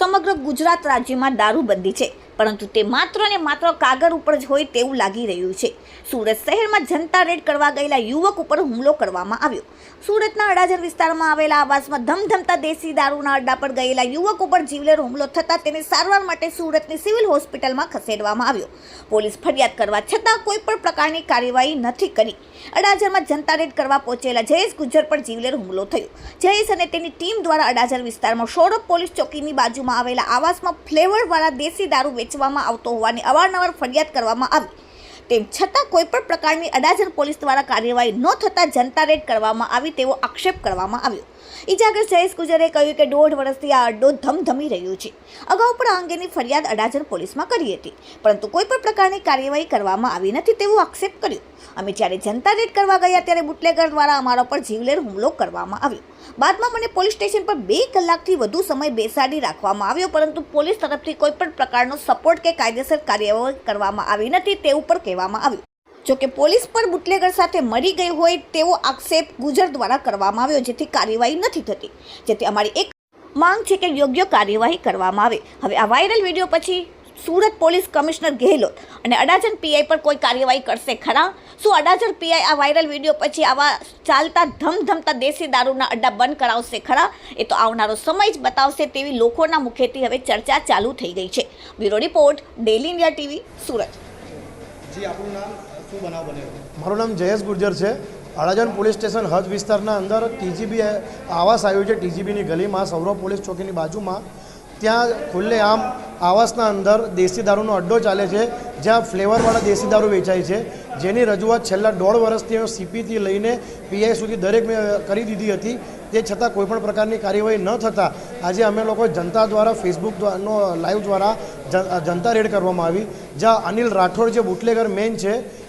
સમગ્ર ગુજરાત રાજ્યમાં દારૂબંધી છે. પરંતુ તે માત્ર ને માત્ર કાગળ ઉપર જ હોય તેવું લાગી રહ્યું છે. સુરત શહેરમાં જનતા રેડ કરવા ગયેલા યુવક ઉપર હુમલો કરવામાં આવ્યો. સુરતના અડાજર વિસ્તારમાં આવેલા આવાસમાં ધમધમતા દેશી દારૂના અડ્ડા પર ગયેલા યુવક ઉપર જીવલેર હુમલો થતાં તેને સારવાર માટે સુરતની સિવિલ હોસ્પિટલમાં ખસેડવામાં આવ્યો. પોલીસ ફરિયાદ કરવા છતાં કોઈ પણ પ્રકારની કાર્યવાહી નથી કરી. અડાજરમાં જનતા રેડ કરવા પહોંચેલા જયેશ ગુજ્જર પર જીવલેર હુમલો થયો. જયેશ અને તેની ટીમ દ્વારા અડાજર વિસ્તારમાં સૌરભ પોલીસ ચોકીની બાજુમાં આવેલા આવાસમાં ફ્લેવરવાળા દેશી દારૂ વેચવામાં આવતો હોવાની અવારનવાર ફરિયાદ કરવામાં આવી. તેમ છતાં કોઈપણ પ્રકારની અડાજણ પોલીસ દ્વારા કાર્યવાહી ન થતાં જનતા રેડ કરવામાં આવી તેવો આક્ષેપ કરવામાં આવ્યો. ઇજાગ્રસ્ત જયેશ ગુજરે કહ્યું કે દોઢ વર્ષથી આ અડ્ડો ધમધમી રહ્યો છે. અગાઉ પણ આ અંગેની ફરિયાદ અડાજણ પોલીસમાં કરી હતી. પરંતુ કોઈપણ પ્રકારની કાર્યવાહી કરવામાં આવી નથી તેવો આક્ષેપ કર્યો. અમે જ્યારે જનતા રેડ કરવા ગયા ત્યારે બુટલેગર દ્વારા અમારા પર જીવલેર હુમલો કરવામાં આવ્યો. બાદમાં મને પોલીસ સ્ટેશન પર બે કલાકથી વધુ સમય બેસાડી રાખવામાં આવ્યો, પરંતુ પોલીસ તરફથી કોઈ પણ પ્રકારનો સપોર્ટ કે કાયદેસર કાર્યવાહી કરવામાં આવી નથી તે ઉપર કહેવામાં આવ્યું. જોકે પોલીસ પણ બુટલેગર સાથે મળી ગઈ હોય તેવો આક્ષેપ ગુજર દ્વારા કરવામાં આવ્યો, જેથી કાર્યવાહી નથી થતી, જેથી અમારી એક માંગ છે કે યોગ્ય કાર્યવાહી કરવામાં આવે. હવે આ વાયરલ વીડિયો પછી સુરત પોલીસ કમિશનર ગેહલોત અને અડાજણ પીઆઈ પર કોઈ કાર્યવાહી કરશે ખરા? શું અડાજણ પીઆઈ આ વાયરલ વીડિયો પછી આવા ચાલતા ધમધમતા દેશી દારૂના અડ્ડા બંધ કરાવશે ખરા? એ તો આવનારો સમય જ બતાવશે તેવી લોકોના મુખેથી હવે ચર્ચા ચાલુ થઈ ગઈ છે. Bureau report daily India TV Surat. જી આપણું નામ શું બનાવ બન્યો મારું નામ જયેશ ગુર્જર છે. અડાજણ પોલીસ સ્ટેશન હદ વિસ્તારના અંદર ટીજીબી આવાસ આવ્યું છે ટીજીબીની ગલીમાં સૌરવ પોલીસ ચોકીની બાજુમાં ત્યાં ખુલ્લેઆમ આવાસના અંદર દેશી દારૂનો અડ્ડો ચાલે છે, જ્યાં ફ્લેવરવાળા દેશી દારૂ વેચાય છે. જેની રજૂઆત છેલ્લા દોઢ વર્ષથી સીપીથી લઈને પીઆઈ સુધી દરેક મેં કરી દીધી હતી. તે છતાં કોઈપણ પ્રકારની કાર્યવાહી ન થતાં આજે અમે લોકો જનતા દ્વારા ફેસબુક નો લાઈવ દ્વારા જનતા રેડ કરવામાં આવી. જ્યાં અનિલ રાઠોડ જે બુટલેગર મેન છે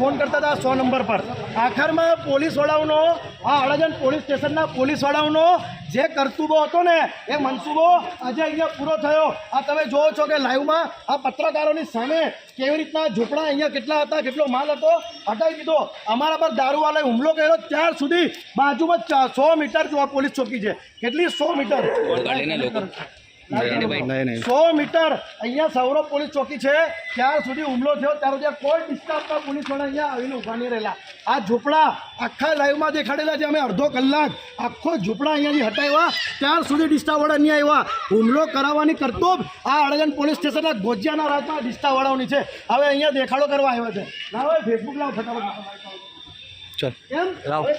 ફોન કરતા હતા સો નંબર પર. આખરમાં પોલીસવાળાઓનો આ અડાજણ પોલીસ સ્ટેશનના પોલીસવાળાઓનો જે કરતુબો હતો ને, એ મનસુબો આજે અહીંયા પૂરો થયો. આ તમે જોવો છો કે લાઈવમાં આ પત્રકારોની સામે કેવી રીતના ઝૂંપડા અહીંયા કેટલા હતા, કેટલો માલ હતો, હટાવી દીધો. અમારા પર દારૂવાલાએ હુમલો કર્યો. ત્યાર સુધી બાજુમાં સો મીટર જો પોલીસ ચોકી છે. કેટલી સો મીટર? સો મીટર અહીંયા સૌરભ પોલીસ ચોકી છે. ત્યાર સુધી હુમલો થયો. ત્યાર સુધી કોઈ ડિસ્ટાફના પોલીસવાળા અહીંયા આવીને ઊભા નહીં રહેલા. આ ઝૂંપડા આખા લાઈવમાં દેખાડેલા છે. અમે અડધો કલાક આખો ઝૂંપડા અહીંયાથી હટાવ્યા. ત્યાર સુધી ડિસ્ટાવાળા નહીં આવ્યા. હુમલો કરાવવાની કરતૂબ આ અડજણ પોલીસ સ્ટેશનના ગોજિયાના રાજમાં ડિસ્ટાવાળાઓની છે. હવે અહીંયા દેખાડો કરવા આવ્યા છે. ના હવે ફેસબુક લાવ ફટાફટ. એમ?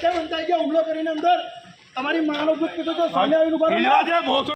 કેમ અંતાઈ હુમલો કરીને અંદર? તમારી માનો સામે આવીને.